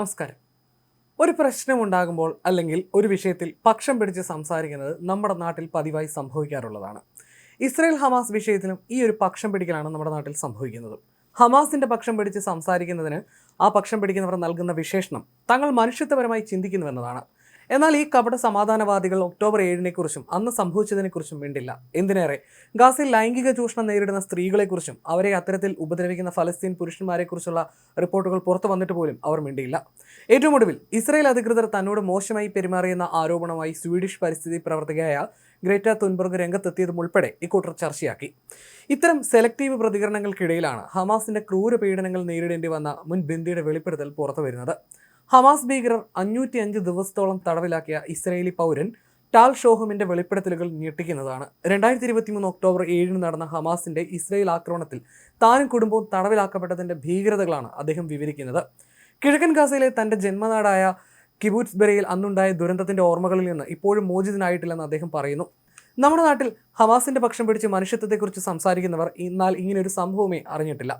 നമസ്കാരം. ഒരു പ്രശ്നമുണ്ടാകുമ്പോൾ അല്ലെങ്കിൽ ഒരു വിഷയത്തിൽ പക്ഷം പിടിച്ച് സംസാരിക്കുന്നത് നമ്മുടെ നാട്ടിൽ പതിവായി സംഭവിക്കാറുള്ളതാണ്. ഇസ്രയേൽ ഹമാസ് വിഷയത്തിലും ഈ ഒരു പക്ഷം പിടിക്കലാണ് നമ്മുടെ നാട്ടിൽ സംഭവിക്കുന്നത്. ഹമാസിന്റെ പക്ഷം പിടിച്ച് സംസാരിക്കുന്നതിന് ആ പക്ഷം പിടിക്കുന്നവർ നൽകുന്ന വിശേഷണം തങ്ങൾ മനുഷ്യത്വപരമായി ചിന്തിക്കുന്നുവെന്നതാണ്. എന്നാൽ ഈ കപട സമാധാനവാദികൾ ഒക്ടോബർ ഏഴിനെക്കുറിച്ചും അന്ന് സംഭവിച്ചതിനെക്കുറിച്ചും മിണ്ടില്ല. എന്തിനേറെ? ഗാസയിൽ ലൈംഗിക ചൂഷണം നേരിടുന്ന സ്ത്രീകളെക്കുറിച്ചും അവരെ അത്തരത്തിൽ ഉപദ്രവിക്കുന്ന ഫലസ്തീൻ പുരുഷന്മാരെക്കുറിച്ചുള്ള റിപ്പോർട്ടുകൾ പുറത്തു വന്നിട്ട് പോലും അവർ മിണ്ടിയില്ല. ഏറ്റവും ഒടുവിൽ ഇസ്രായേൽ അധികൃതർ തന്നോട് മോശമായി പെരുമാറിയെന്ന ആരോപണമായി സ്വീഡിഷ് പരിസ്ഥിതി പ്രവർത്തകയായ ഗ്രേറ്റ തുൻബർഗ് രംഗത്തെത്തിയതും ഉൾപ്പെടെ ഇക്കൂട്ടർ ചർച്ചയാക്കി. ഇത്തരം സെലക്റ്റീവ് പ്രതികരണങ്ങൾക്കിടയിലാണ് ഹമാസിന്റെ ക്രൂരപീഡനങ്ങൾ നേരിടേണ്ടി വന്ന മുൻ ബിന്ദിയുടെ വെളിപ്പെടുത്തൽ പുറത്തു വരുന്നത് ഹമാസ് ഭീകരർ അഞ്ഞൂറ്റി അഞ്ച് ദിവസത്തോളം തടവിലാക്കിയ ഇസ്രയേലി പൗരൻ ടാൽ ഷോഹുമിന്റെ വെളിപ്പെടുത്തലുകൾ ഞെട്ടിക്കുന്നതാണ്. രണ്ടായിരത്തി ഇരുപത്തി മൂന്ന് ഒക്ടോബർ ഏഴിന് നടന്ന ഹമാസിന്റെ ഇസ്രയേൽ ആക്രമണത്തിൽ താനും കുടുംബവും തടവിലാക്കപ്പെട്ടതിന്റെ ഭീകരതകളാണ് അദ്ദേഹം വിവരിക്കുന്നത്. കിഴക്കൻ ഗാസയിലെ തന്റെ ജന്മനാടായ കിബൂറ്റ്സ് അന്നുണ്ടായ ദുരന്തത്തിന്റെ ഓർമ്മകളിൽ നിന്ന് ഇപ്പോഴും മോചിതനായിട്ടില്ലെന്ന് അദ്ദേഹം പറയുന്നു. നമ്മുടെ നാട്ടിൽ ഹമാസിന്റെ പക്ഷം പിടിച്ച് മനുഷ്യത്വത്തെക്കുറിച്ച് സംസാരിക്കുന്നവർ എന്നാൽ ഇങ്ങനെ ഒരു സംഭവമേ അറിഞ്ഞിട്ടില്ല.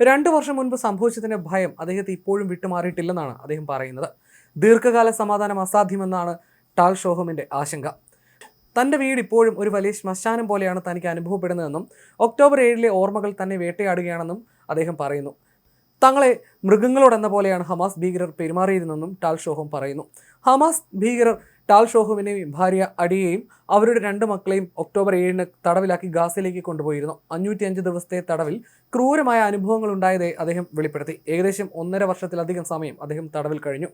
രണ്ടു വർഷം മുൻപ് സംഭവിച്ചതിന്റെ ഭയം അദ്ദേഹത്തെ ഇപ്പോഴും വിട്ടുമാറിയിട്ടില്ലെന്നാണ് അദ്ദേഹം പറയുന്നത്. ദീർഘകാല സമാധാനം അസാധ്യമെന്നാണ് ടാൽ ഷോഹമിന്റെ ആശങ്ക. തന്റെ വീട് ഇപ്പോഴും ഒരു വലിയ ശ്മശാനം പോലെയാണ് തനിക്ക് അനുഭവപ്പെടുന്നതെന്നും ഒക്ടോബർ ഏഴിലെ ഓർമ്മകൾ തന്നെ വേട്ടയാടുകയാണെന്നും അദ്ദേഹം പറയുന്നു. തങ്ങളെ മൃഗങ്ങളോടെന്ന പോലെയാണ് ഹമാസ് ഭീകരർ പെരുമാറിയിരുന്നെന്നും ടാൽ ഷോഹം പറയുന്നു. ഹമാസ് ഭീകരർ ടാൽ ഷോഹുവിനെയും ഭാര്യ അടിയെയും അവരുടെ രണ്ട് മക്കളെയും ഒക്ടോബർ ഏഴിന് തടവിലാക്കി ഗാസയിലേക്ക് കൊണ്ടുപോയിരുന്നു. അഞ്ഞൂറ്റി അഞ്ച് ദിവസത്തെ തടവിൽ ക്രൂരമായ അനുഭവങ്ങൾ ഉണ്ടായതെ അദ്ദേഹം വെളിപ്പെടുത്തി. ഏകദേശം ഒന്നര വർഷത്തിലധികം സമയം അദ്ദേഹം തടവിൽ കഴിഞ്ഞു.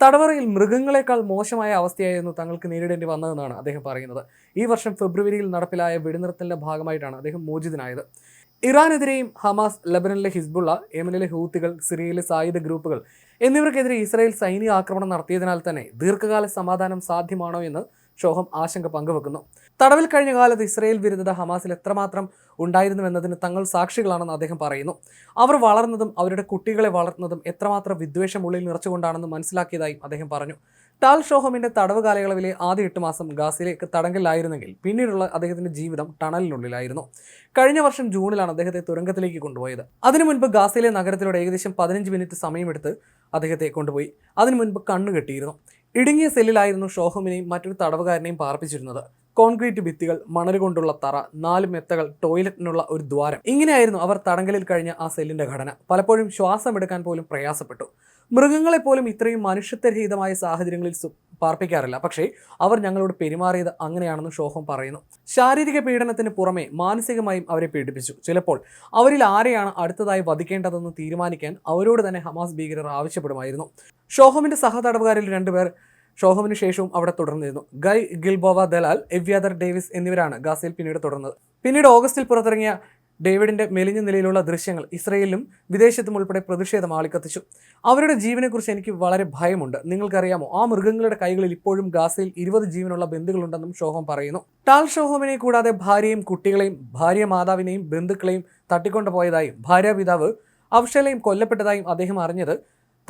തടവറയിൽ മൃഗങ്ങളെക്കാൾ മോശമായ അവസ്ഥയായിരുന്നു തങ്ങൾക്ക് നേരിടേണ്ടി വന്നതെന്നാണ് അദ്ദേഹം പറയുന്നത്. ഈ വർഷം ഫെബ്രുവരിയിൽ നടപ്പിലായ വെടിനിർത്തലിന്റെ ഭാഗമായിട്ടാണ് അദ്ദേഹം മോചിതനായത്. ഇറാനെതിരെയും ഹമാസ് ലബനനിലെ ഹിസ്ബുള്ള യമനിലെ ഹൂത്തുകൾ സിറിയയിലെ സായുധ ഗ്രൂപ്പുകൾ എന്നിവർക്കെതിരെ ഇസ്രായേൽ സൈനിക ആക്രമണം നടത്തിയതിനാൽ തന്നെ ദീർഘകാല സമാധാനം സാധ്യമാണോ എന്ന് ഷോഹം ആശങ്ക പങ്കുവെക്കുന്നു. തടവിൽ കഴിഞ്ഞ കാലത്ത് ഇസ്രായേൽ വിരുദ്ധത ഹമാസിൽ എത്രമാത്രം ഉണ്ടായിരുന്നുവെന്നതിന് തങ്ങൾ സാക്ഷികളാണെന്ന് അദ്ദേഹം പറയുന്നു. അവർ വളർന്നതും അവരുടെ കുട്ടികളെ വളർത്തുന്നതും എത്രമാത്രം വിദ്വേഷം ഉള്ളിൽ നിറച്ചുകൊണ്ടാണെന്ന് മനസ്സിലാക്കിയതായും അദ്ദേഹം പറഞ്ഞു. ടാൽ ഷോഹോമിന്റെ തടവ് കാലയളവിലെ ആദ്യ എട്ട് മാസം ഗാസയിലേക്ക് തടങ്കലിലായിരുന്നെങ്കിൽ പിന്നീടുള്ള അദ്ദേഹത്തിന്റെ ജീവിതം ടണലിനുള്ളിലായിരുന്നു. കഴിഞ്ഞ വർഷം ജൂണിലാണ് അദ്ദേഹത്തെ തുരങ്കത്തിലേക്ക് കൊണ്ടുപോയത്. അതിനു മുൻപ് ഗാസയിലെ നഗരത്തിലൂടെ ഏകദേശം പതിനഞ്ച് മിനിറ്റ് സമയമെടുത്ത് അദ്ദേഹത്തെ കൊണ്ടുപോയി. അതിനു മുൻപ് കണ്ണു കെട്ടിയിരുന്നു. ഇടുങ്ങിയ സെല്ലിലായിരുന്നു ഷോഹമിനെയും മറ്റൊരു തടവുകാരനെയും പാർപ്പിച്ചിരുന്നത്. കോൺക്രീറ്റ് ഭിത്തികൾ മണൽ കൊണ്ടുള്ള തറ നാല് മെത്തകൾ ടോയ്ലറ്റിനുള്ള ഒരു ദ്വാരം. ഇങ്ങനെയായിരുന്നു അവർ തടങ്കലിൽ കഴിഞ്ഞ ആ സെല്ലിന്റെ ഘടന. പലപ്പോഴും ശ്വാസമെടുക്കാൻ പോലും പ്രയാസപ്പെട്ടു. മൃഗങ്ങളെ പോലും ഇത്രയും മനുഷ്യത്വരഹിതമായ സാഹചര്യങ്ങളിൽ പാർപ്പിക്കാറില്ല. പക്ഷേ അവർ ഞങ്ങളോട് പെരുമാറിയത് അങ്ങനെയാണെന്ന് ഷോഹം പറയുന്നു. ശാരീരിക പീഡനത്തിന് പുറമെ മാനസികമായും അവരെ പീഡിപ്പിച്ചു. ചിലപ്പോൾ അവരിൽ ആരെയാണ് അടുത്തതായി വധിക്കേണ്ടതെന്ന് തീരുമാനിക്കാൻ അവരോട് തന്നെ ഹമാസ് ഭീകരർ ആവശ്യപ്പെടുമായിരുന്നു. ഷോഹമിന്റെ സഹതടവുകാരിൽ രണ്ടുപേർ ഷോഹമിന് ശേഷവും അവിടെ തുടർന്നിരുന്നു. Guy Gilboa Dalal Evyatar Davis എന്നിവരാണ് ഗാസയിൽ പിന്നീട് തുടർന്നത്. പിന്നീട് ഓഗസ്റ്റിൽ പുറത്തിറങ്ങിയ ഡേവിഡിന്റെ മെലിഞ്ഞ നിലയിലുള്ള ദൃശ്യങ്ങൾ ഇസ്രയേലിലും വിദേശത്തും ഉൾപ്പെടെ പ്രതിഷേധം ആളിക്കത്തിച്ചു. അവരുടെ ജീവനെക്കുറിച്ച് എനിക്ക് വളരെ ഭയമുണ്ട്. നിങ്ങൾക്കറിയാമോ ആ മൃഗങ്ങളുടെ കൈകളിൽ ഇപ്പോഴും ഗാസയിൽ ഇരുപത് ജീവനുള്ള ബന്ധുക്കളുണ്ടെന്നും ഷോഹം പറയുന്നു. ടാൽ ഷോഹോമിനെ കൂടാതെ ഭാര്യയും കുട്ടികളെയും ഭാര്യ മാതാവിനെയും ബന്ധുക്കളെയും തട്ടിക്കൊണ്ടുപോയതായും ഭാര്യാപിതാവ് അവശലയും കൊല്ലപ്പെട്ടതായും അദ്ദേഹം അറിഞ്ഞത്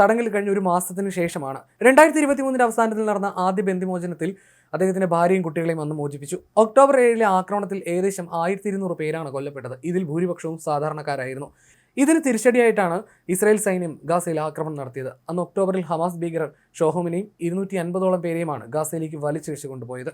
തടങ്കൽ കഴിഞ്ഞ ഒരു മാസത്തിന് ശേഷമാണ്. രണ്ടായിരത്തി ഇരുപത്തി മൂന്നിന്റെ അവസാനത്തിൽ നടന്ന ആദ്യ ബന്ധുമോചനത്തിൽ അദ്ദേഹത്തിന്റെ ഭാര്യയും കുട്ടികളെയും അന്ന് മോചിപ്പിച്ചു. ഒക്ടോബർ ഏഴിലെ ആക്രമണത്തിൽ ഏകദേശം ആയിരത്തി ഇരുന്നൂറ് പേരാണ് കൊല്ലപ്പെട്ടത്. ഇതിൽ ഭൂരിപക്ഷവും സാധാരണക്കാരായിരുന്നു. ഇതിന് തിരിച്ചടിയായിട്ടാണ് ഇസ്രായേൽ സൈന്യം ഗാസയിൽ ആക്രമണം നടത്തിയത്. അന്ന് ഒക്ടോബറിൽ ഹമാസ് ഭീകരർ ഷോഹോമിനെയും ഇരുന്നൂറ്റി അൻപതോളം പേരെയുമാണ് ഗാസയിലേക്ക് വലിച്ചിഴച്ചു കൊണ്ടുപോയത്.